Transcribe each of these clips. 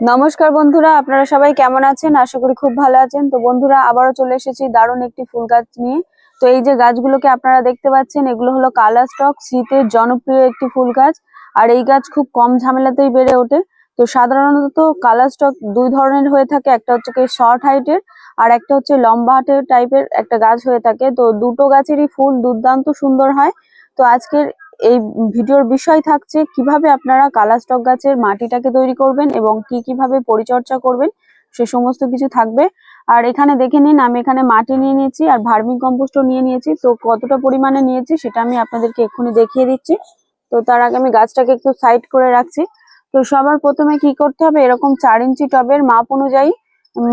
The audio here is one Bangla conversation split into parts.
নমস্কার বন্ধুরা, আপনারা সবাই কেমন আছেন? আশা করি খুব ভালো আছেন। তো বন্ধুরা, আবারও চলে এসেছি দারুণ একটি ফুল গাছ নিয়ে। তো এই যে গাছগুলোকে আপনারা দেখতে পাচ্ছেন, এগুলো হলো কালার স্টক, শীতের জনপ্রিয় একটি ফুল গাছ। আর এই গাছ খুব কম ঝামেলাতেই বেড়ে ওঠে। তো সাধারণত কালার স্টক দুই ধরনের হয়ে থাকে, একটা হচ্ছে কি শর্ট হাইটের আর একটা হচ্ছে লম্বা হাটের টাইপের একটা গাছ হয়ে থাকে। তো দুটো গাছেরই ফুল দুর্দান্ত সুন্দর হয়। তো আজকের এই ভিডিওর বিষয় থাকছে কীভাবে আপনারা কালাস্টক গাছের মাটিটাকে তৈরি করবেন এবং কি কীভাবে পরিচর্যা করবেন, সে সমস্ত কিছু থাকবে। আর এখানে দেখে নিন, আমি এখানে মাটি নিয়ে নিয়েছি আর ভার্মি কম্পোস্টও নিয়ে নিয়েছি। তো কতটা পরিমাণে নিয়েছি সেটা আমি আপনাদেরকে এক্ষুনি দেখিয়ে দিচ্ছি। তো তার আগে আমি গাছটাকে একটু সাইড করে রাখছি। তো সবার প্রথমে কি করতে হবে, এরকম চার ইঞ্চি টবের মাপ অনুযায়ী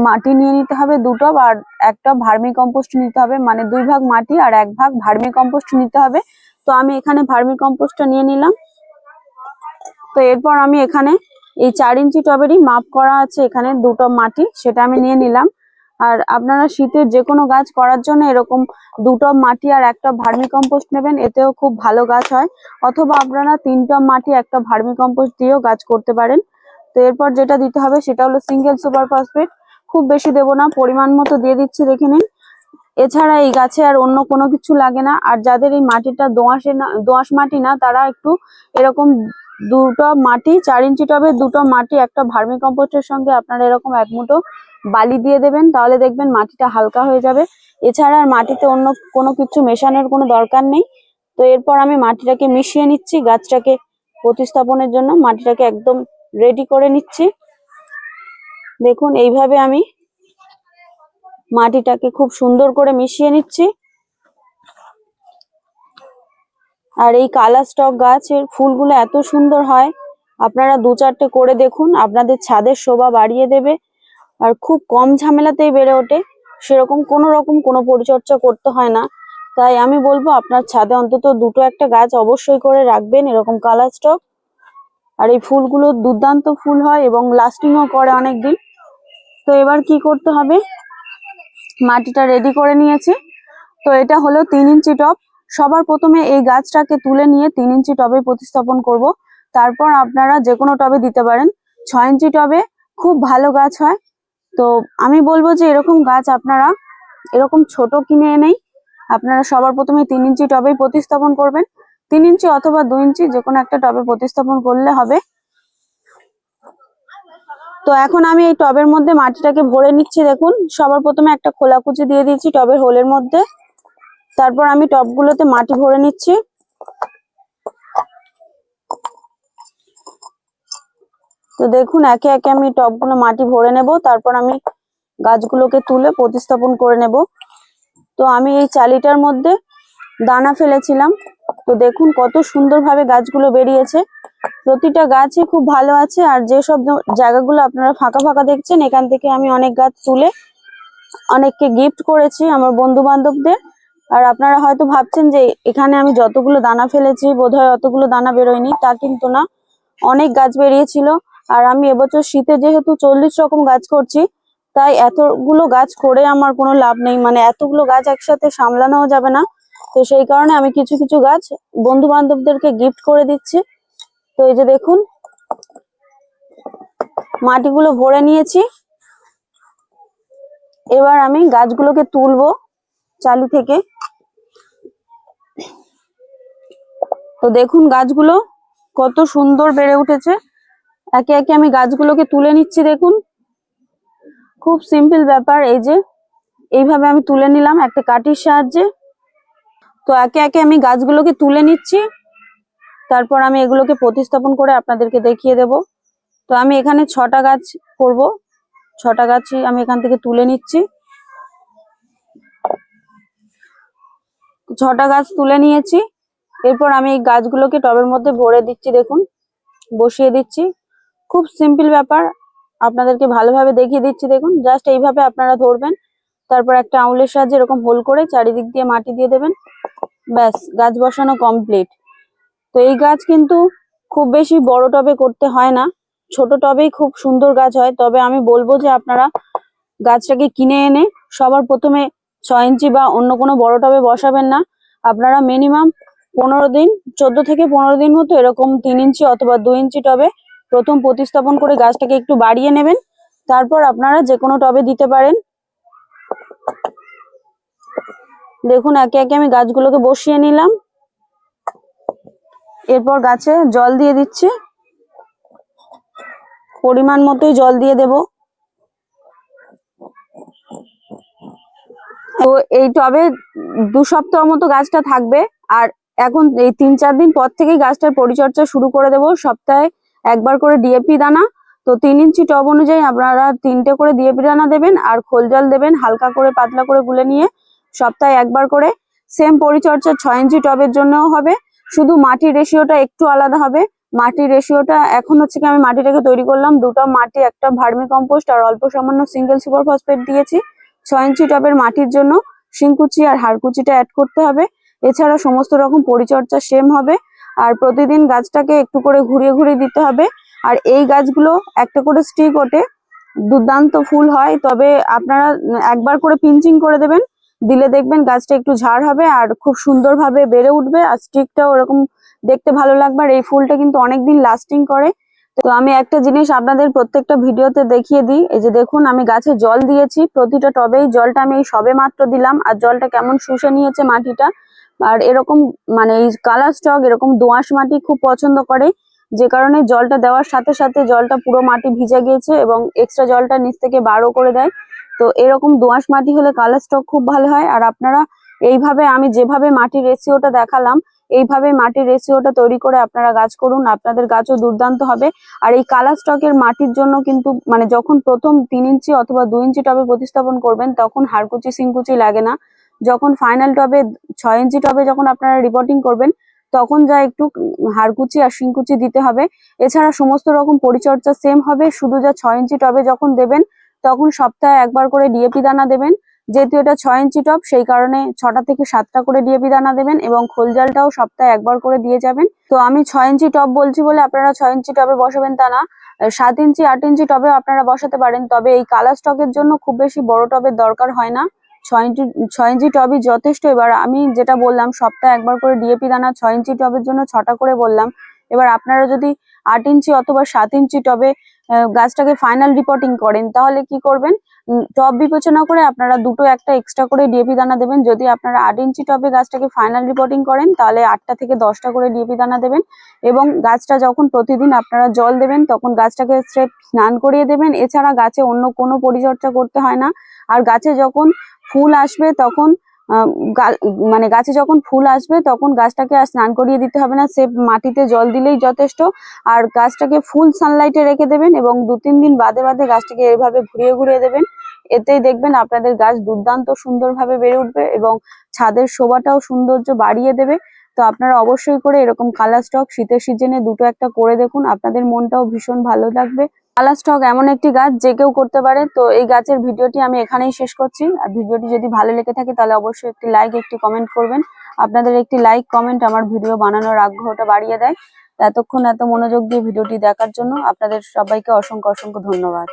মাটি নিয়ে নিতে হবে দু টব আর একটা ভার্মি কম্পোস্ট নিতে হবে। মানে দুই ভাগ মাটি আর এক ভাগ ভার্মি কম্পোস্ট নিতে হবে। তো আমি এখানে ভার্মি কম্পোস্টটা নিয়ে নিলাম। তো এরপর আমি এখানে এই চার ইঞ্চি টবেরই মাপ করা আছে এখানে দুটো মাটি, সেটা আমি নিয়ে নিলাম। আর আপনারা শীতের যে কোনো গাছ করার জন্য এরকম দুটো মাটি আর একটা ভার্মি কম্পোস্ট নেবেন, এতেও খুব ভালো গাছ হয়। অথবা আপনারা তিনটা মাটি একটা ভার্মি কম্পোস্ট দিয়েও গাছ করতে পারেন। তো এরপর যেটা দিতে হবে সেটা হলো সিঙ্গেল সুপার ফসফেট খুব বেশি দেবো না, পরিমাণ মতো দিয়ে দিচ্ছি, দেখে নিন। এছাড়া এই গাছে আর অন্য কোনো কিছু লাগে না। আর যাদের এই মাটিটা দোআঁশে না দোআঁশ মাটি না, তারা একটু এরকম দুটো মাটি, চার ইঞ্চি টবে দুটো মাটি, একটা ভার্মি কম্পোস্টের সঙ্গে আপনারা এরকম এক মুঠো বালি দিয়ে দেবেন, তাহলে দেখবেন মাটিটা হালকা হয়ে যাবে। এছাড়া আর মাটিতে অন্য কোনো কিছু মেশানোর কোনো দরকার নেই। তো এরপর আমি মাটিটাকে মিশিয়ে নিচ্ছি, গাছটাকে প্রতিস্থাপনের জন্য। মাটিটাকে একদম রেডি করে নিচ্ছি। দেখুন, এইভাবে আমি মাটিটাকে খুব সুন্দর করে মিশিয়ে নিচ্ছি। আর এই কালা স্টক গাছের ফুলগুলো এত সুন্দর হয়, আপনারা দু চারটে করে দেখুন, আপনাদের ছাদের শোভা বাড়িয়ে দেবে। আর খুব কম ঝামেলাতেই বেড়ে ওঠে, সেরকম কোনো রকম কোনো পরিচর্যা করতে হয় না। তাই আমি বলব, আপনার ছাদে অন্তত দুটো একটা গাছ অবশ্যই করে রাখবেন, এরকম কালার স্টক। আর এই ফুলগুলো দুর্দান্ত ফুল হয় এবং লাস্টিংও করে অনেক দিন তো এবার কি করতে হবে? মাটিটা রেডি করে নিয়েছি। তো এটা হলো তিন ইঞ্চি টব। সবার প্রথমে এই গাছটাকে তুলে নিয়ে তিন ইঞ্চি টবে প্রতিস্থাপন করব। তারপর আপনারা যে কোনো টবে দিতে পারেন। ছয় ইঞ্চি টবে খুব ভালো গাছ হয়। তো আমি বলব যে এরকম গাছ আপনারা এরকম ছোট কিনে এনেই আপনারা সবার প্রথমে তিন ইঞ্চি টবেই প্রতিস্থাপন করবেন। তিন ইঞ্চি অথবা দু ইঞ্চি যে কোনো একটা টবে প্রতিস্থাপন করলে হবে। তো এখন আমি এই টবের মধ্যে মাটিটাকে ভরে নিচ্ছি, দেখুন। সবার প্রথমে একটা খোলাকুচি দিয়ে দিচ্ছি টবের হোলের মধ্যে। তারপর আমি টবগুলোতে মাটি ভরে নিচ্ছি। তো দেখুন, একে একে আমি টবগুলো মাটি ভরে নেব। তারপর আমি গাছগুলোকে তুলে প্রতিস্থাপন করে নেব। তো আমি এই চালিটার মধ্যে দানা ফেলেছিলাম। তো দেখুন, কত সুন্দরভাবে গাছগুলো বেরিয়েছে। প্রতিটা গাছই খুব ভালো আছে, আর যেসব জায়গাগুলো আপনারা ফাঁকা ফাঁকা দেখছেন, এখান থেকে আমি অনেক গাছ তুলে অনেককে গিফট করেছি আমার বন্ধু বান্ধবদের আর আপনারা হয়তো ভাবছেন যে এখানে আমি যতগুলো দানা ফেলেছি, বোধহয় অতগুলো দানা বেরোয়নি, তা কিন্তু না। অনেক গাছ বেরিয়েছিল, আর আমি এবছর শীতে যেহেতু চল্লিশ রকম গাছ করছি, তাই এতগুলো গাছ করে আমার কোনো লাভ নেই। মানে এতগুলো গাছ একসাথে সামলানোও যাবে না। তো সেই কারণে আমি কিছু কিছু গাছ বন্ধু বান্ধবদেরকে গিফট করে দিচ্ছি। তো এই যে দেখুন, মাটিগুলো ভরে নিয়েছি। এবার আমি গাছগুলোকে তুলবো চালু থেকে। তো দেখুন গাছগুলো কত সুন্দর বেড়ে উঠেছে। একে একে আমি গাছগুলোকে তুলে নিচ্ছি, দেখুন। খুব সিম্পল ব্যাপার এই যে। এইভাবে আমি তুলে নিলাম একটা কাঠির সাহায্যে। তো একে একে আমি গাছগুলোকে তুলে নিচ্ছি। তারপর আমি এগুলোকে প্রতিস্থাপন করে আপনাদেরকে দেখিয়ে দেব। তো আমি এখানে ছটা গাছ করব। ছটা গাছই আমি এখান থেকে তুলে নিচ্ছি। ছটা গাছ তুলে নিয়েছি। এরপর আমি এই গাছগুলোকে টবের মধ্যে ভরে দিচ্ছি, দেখুন, বসিয়ে দিচ্ছি। খুব সিম্পল ব্যাপার, আপনাদেরকে ভালোভাবে দেখিয়ে দিচ্ছি, দেখুন, জাস্ট এইভাবে আপনারা ধরবেন। তারপর একটা আঙুলের সাহায্যে এরকম হোল করে চারিদিক দিয়ে মাটি দিয়ে দেবেন। ব্যাস, গাছ বসানো কমপ্লিট। তো এই গাছ কিন্তু খুব বেশি বড় টবে করতে হয় না। ছোট টবেই খুব সুন্দর গাছ হয়। তবে আমি বলব যে আপনারা গাছটাকে কিনে এনে সবার প্রথমে ছয় ইঞ্চি বা অন্য কোনো বড় টবে বসাবেন না। আপনারা মিনিমাম পনেরো দিন, চোদ্দ থেকে পনেরো দিন মতো এরকম তিন ইঞ্চি অথবা দু ইঞ্চি টবে প্রথম প্রতিস্থাপন করে গাছটাকে একটু বাড়িয়ে নেবেন। তারপর আপনারা যে কোনো টবে দিতে পারেন। দেখুন, একে একে আমি গাছগুলোকে বসিয়ে নিলাম। এরপর গাছে জল দিয়ে দিচ্ছি। পরিমাণ মতোই জল দিয়ে দেব। তো এই টবে দু সপ্তাহ মতো গাছটা থাকবে। আর এখন এই তিন চার দিন পর থেকেই গাছটার পরিচর্যা শুরু করে দেব। সপ্তাহে একবার করে ডিএপি দানা। তো তিন ইঞ্চি টব অনুযায়ী আপনারা তিনটে করে ডিএপি দানা দেবেন আর খোল জল দেবেন হালকা করে পাতলা করে গুলে নিয়ে সপ্তাহে একবার করে। সেম পরিচর্যা ছয় ইঞ্চি টবের জন্যও হবে। শুধু মাটির রেশিওটা একটু আলাদা হবে। মাটির রেশিওটা এখন হচ্ছে কি আমি মাটিটাকে তৈরি করলাম, দুটো মাটি, একটা ভার্মি কম্পোস্ট আর অল্প সামান্য সিঙ্গেল সুপার ফসফেট দিয়েছি। ছয় ইঞ্চি টবের মাটির জন্য শিংকুচি আর হাড়কুচিটা অ্যাড করতে হবে। এছাড়া সমস্ত রকম পরিচর্যা সেম হবে। আর প্রতিদিন গাছটাকে একটু করে ঘুরিয়ে ঘুরিয়ে দিতে হবে। আর এই গাছগুলো একটা করে স্টিক ওঠে। দুর্দান্ত ফুল হয়। তবে আপনারা একবার করে পিঞ্চিং করে দেবেন। দিলে দেখবেন গাছটা একটু ঝাড় হবে আর খুব সুন্দরভাবে বেড়ে উঠবে আর স্টিকটাও ওরকম দেখতে ভালো লাগবে। আর এই ফুলটা কিন্তু অনেকদিন লাস্টিং করে। তো আমি একটা জিনিস আপনাদের প্রত্যেকটা ভিডিওতে দেখিয়ে দিই। এই যে দেখুন, আমি গাছে জল দিয়েছি। প্রতিটা টবেই জলটা আমি এই সবে মাত্র দিলাম। আর জলটা কেমন শুষে নিয়েছে মাটিটা। আর এরকম মানে এই কালার স্টক, এরকম দোআঁশ মাটি খুব পছন্দ করে। যে কারণে জলটা দেওয়ার সাথে সাথে জলটা পুরো মাটি ভিজে গিয়েছে এবং এক্সট্রা জলটা নিচ থেকে বারো করে দেয়। তো এরকম দোআঁশ মাটি হলে কালার স্টক খুব ভালো হয়। আর আপনারা এইভাবে আমি যেভাবে মাটির রেশিওটা দেখালাম, এইভাবে মাটির রেশিওটা তৈরি করে আপনারা গাছ করুন, আপনাদের গাছও দুর্দান্ত হবে। আর এই কালার স্টকের মাটির জন্য কিন্তু মানে যখন প্রথম তিন ইঞ্চি অথবা দু ইঞ্চি টবে প্রতিস্থাপন করবেন, তখন হাড়কুচি সিংকুচি লাগে না। যখন ফাইনাল টবে ছয় ইঞ্চি টবে যখন আপনারা রিপোর্টিং করবেন, তখন যা একটু হাড়কুচি আর শিংকুচি দিতে হবে। এছাড়া সমস্ত রকম পরিচর্যা সেম হবে, শুধু যা ছয় ইঞ্চি টবে যখন দেবেন তখন সপ্তাহে একবার করে ডিএপি দানা দেবেন। যেহেতু এটা ছয় ইঞ্চি টব সেই কারণে ছটা থেকে সাতটা করে ডিএপি দানা দেবেন এবং খোল জালটাও সপ্তাহে একবার করে দিয়ে যাবেন। তো আমি ছয় ইঞ্চি টব বলছি বলে আপনারা ছয় ইঞ্চি টবে বসাবেন তা না। সাত ইঞ্চি, আট ইঞ্চি টবে আপনারা বসাতে পারেন, তবে এই কালার স্টকের জন্য খুব বেশি বড় টবের দরকার হয় না। ছয় ইঞ্চি ছয় ইঞ্চি টবই যথেষ্ট। এবার আমি যেটা বললাম, সপ্তাহে একবার করে ডিএপি দানা ছয় ইঞ্চি টবের জন্য ছটা করে বললাম। এবার আপনারা যদি আট ইঞ্চি অথবা সাত ইঞ্চি টবে গাছটাকে ফাইনাল রিপোর্টিং করেন, তাহলে কি করবেন? টব বিবেচনা করে আপনারা দুটো একটা এক্সট্রা করে ডিএপি দানা দেবেন। যদি আপনারা আট ইঞ্চি টবে গাছটাকে ফাইনাল রিপোর্টিং করেন, তাহলে আটটা থেকে দশটা করে ডিএপি দানা দেবেন এবং গাছটা যখন প্রতিদিন আপনারা জল দেবেন, তখন গাছটাকে স্রেফ স্নান করিয়ে দেবেন। এছাড়া গাছে অন্য কোনো পরিচর্যা করতে হয় না। আর গাছে যখন ফুল আসবে, তখন মানে গাছে যখন ফুল আসবে তখন গাছটাকে আর স্নান করিয়ে দিতে হবে না। সে মাটিতে জল দিলেই যথেষ্ট। আর গাছটাকে ফুল সানলাইটে রেখে দেবেন এবং দু তিন দিন বাদে বাদে গাছটাকে এভাবে ঘুরিয়ে ঘুরিয়ে দেবেন। এতেই দেখবেন আপনাদের গাছ দুর্দান্ত সুন্দরভাবে বেড়ে উঠবে এবং ছাদের শোভাটাও সৌন্দর্য বাড়িয়ে দেবে। তো আপনারা অবশ্যই করে এরকম কালার স্টক শীতের সিজনে দুটো একটা করে দেখুন। আপনাদের মনটাও ভীষণ ভালো লাগবে। কালার স্টক এমন একটি গাছ যে কেউ করতে পারে। তো এই গাছের ভিডিওটি আমি এখানেই শেষ করছি। আর ভিডিওটি যদি ভালো লেগে থাকে তাহলে অবশ্যই একটি লাইক, একটি কমেন্ট করবেন। আপনাদের একটি লাইক, কমেন্ট আমার ভিডিও বানানোর আগ্রহটা বাড়িয়ে দেয়। এতক্ষণ এত মনোযোগ দিয়ে ভিডিওটি দেখার জন্য আপনাদের সবাইকে অসংখ্য অসংখ্য ধন্যবাদ।